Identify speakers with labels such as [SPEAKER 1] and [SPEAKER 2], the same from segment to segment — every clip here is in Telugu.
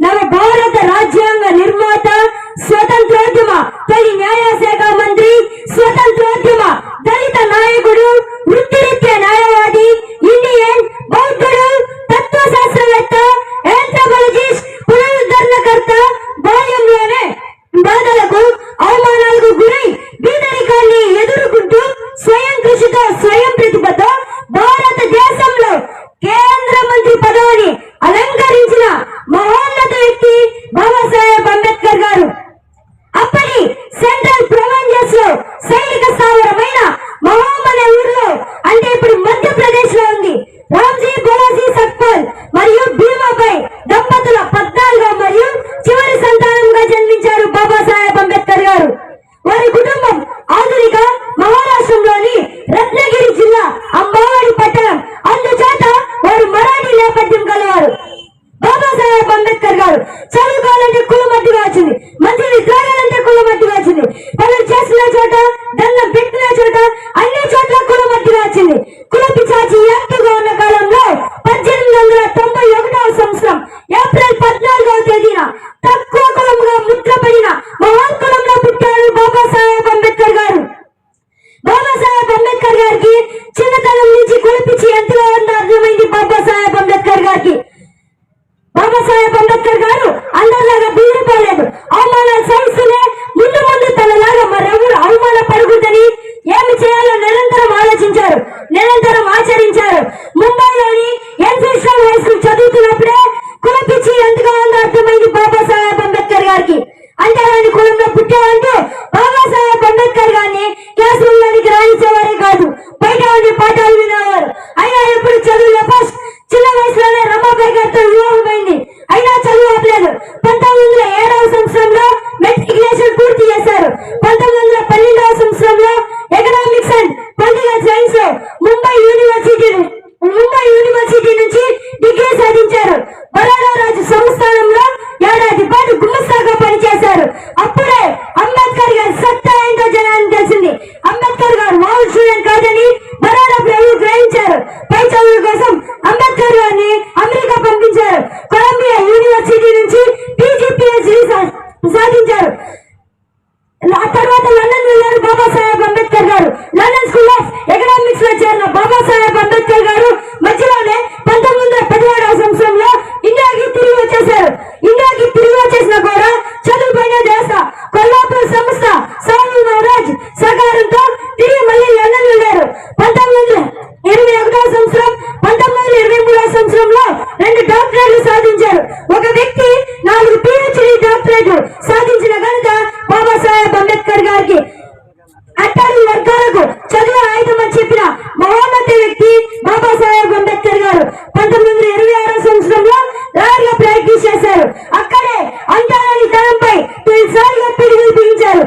[SPEAKER 1] ನಮ್ಮ ಭಾರತ ರಾಜ್ಯಾಂಗ ನಿರ್ಮಾತ ಸ್ವತಂತ್ರೋದ್ಯಮ ನ್ಯಾಯ ಸೇಕ డాక్టర్ అని అమెరికా పంపించారు. కొలంబియా యూనివర్సిటీ నుంచి పీజీపీఎస్ సాధించారు. ఆ తర్వాత లండన్ వెళ్ళారు బాబాసాహెబ్ అంబేద్కర్ గారు. లండన్ స్కూల్ ఆఫ్ ఎకనామిక్స్లో చేరిన బాబాసాహెబ్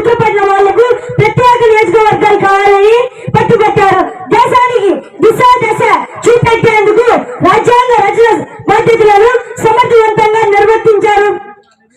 [SPEAKER 1] ముద్రపడిన వాళ్ళకు ప్రత్యేక నియోజకవర్గాలు కావాలని పట్టుబట్టారు. దేశానికి దిశ దశ చూపెట్టేందుకు రాజ్యాంగ రచన బాధ్యతలను సమర్థవంతంగా నిర్వర్తించారు.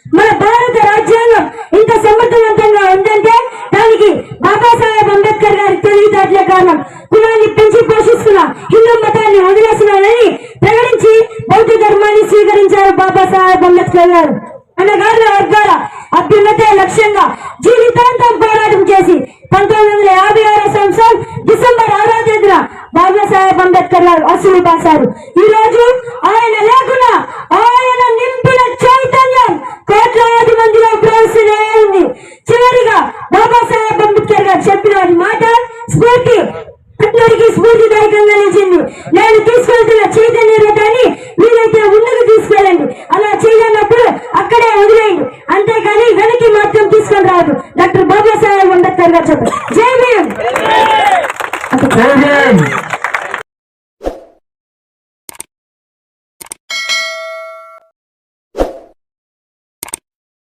[SPEAKER 1] మన భారత రాజ్యాంగం ఇంత సమర్థవంతంగా ఉందంటే దానికి బాబాసాహెబ్ అంబేద్కర్ గారి తెలివితేటలే కారణం కులాన్ని పెంచి పోషిస్తున్న హిందూ మతాన్ని వదిలేస్తున్నానని ప్రకటించి బౌద్ధ ధర్మాన్ని స్వీకరించారు బాబాసాహెబ్ అంబేద్కర్ గారు. అన్న వర్గాల అభ్యున్నత లక్ష్యంగా జీవితాంతం పోరాటం చేసి పంతొమ్మిది వందల యాభై ఆరో సంవత్సరం డిసెంబర్ ఆరో తేదీన బాబా సాహెబ్ అంబేద్కర్ గారు అసలు బాసారు. ఈ రోజు ఆయన లేకుండా ఆయన నింపిన చైతన్యం కోట్లాది మందిలో ప్రవేశించింది చివరిగా బాబా సాహెబ్ అంబేద్కర్ గారు చెప్పిన మాట స్ఫూర్తి అందరికీ స్ఫూర్తిదాయకంగా నిలిచింది. నేను తీసుకెళ్తున్న
[SPEAKER 2] Corbin!